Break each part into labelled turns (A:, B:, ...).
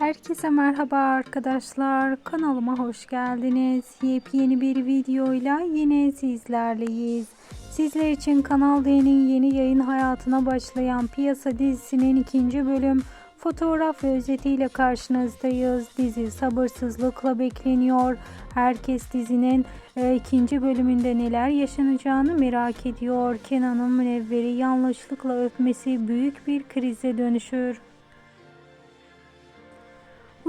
A: Herkese merhaba arkadaşlar. Kanalıma hoş geldiniz. Yepyeni bir videoyla yine sizlerleyiz. Sizler için Kanal D'nin yeni yayın hayatına başlayan Piyasa dizisinin ikinci bölüm fotoğraf ve özetiyle karşınızdayız. Dizi sabırsızlıkla bekleniyor. Herkes dizinin e, ikinci bölümünde neler yaşanacağını merak ediyor. Kenan'ın münevveri yanlışlıkla öpmesi büyük bir krize dönüşür.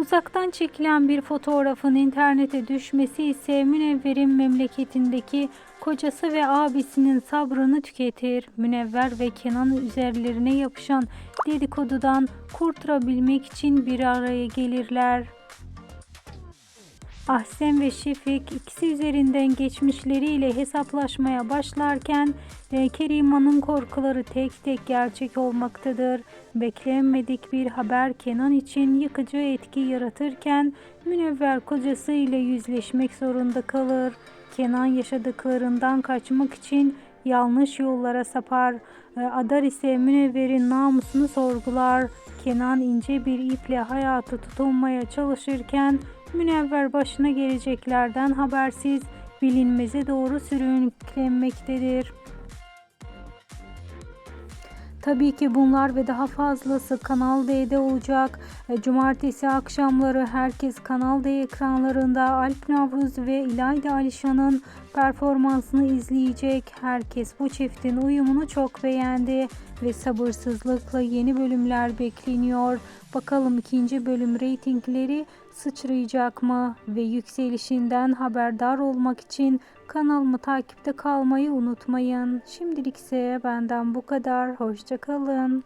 A: Uzaktan çekilen bir fotoğrafın internete düşmesi ise Münevver'in memleketindeki kocası ve abisinin sabrını tüketir. Münevver ve Kenan üzerlerine yapışan dedikodudan kurtulabilmek için bir araya gelirler. Ahsen ve Şefik ikisi üzerinden geçmişleriyle hesaplaşmaya başlarken e, Kerima'nın korkuları tek tek gerçek olmaktadır. Beklenmedik bir haber Kenan için yıkıcı etki yaratırken Münevver kocası ile yüzleşmek zorunda kalır. Kenan yaşadıklarından kaçmak için yanlış yollara sapar. E, Adar ise Münevver'in namusunu sorgular. Kenan ince bir iple hayata tutunmaya çalışırken Münevver başına geleceklerden habersiz bilinmeze doğru sürüklenmektedir. Tabii ki bunlar ve daha fazlası Kanal D'de olacak. E, Cumartesi akşamları herkes Kanal D ekranlarında Alp Navruz ve İlayda Alişan'ın performansını izleyecek. Herkes bu çiftin uyumunu çok beğendi ve sabırsızlıkla yeni bölümler bekleniyor. Bakalım ikinci bölüm reytingleri sıçrayacak mı? Ve yükselişinden haberdar olmak için kanalımı takipte kalmayı unutmayın. Şimdilik ise benden bu kadar. Hoşçakalın.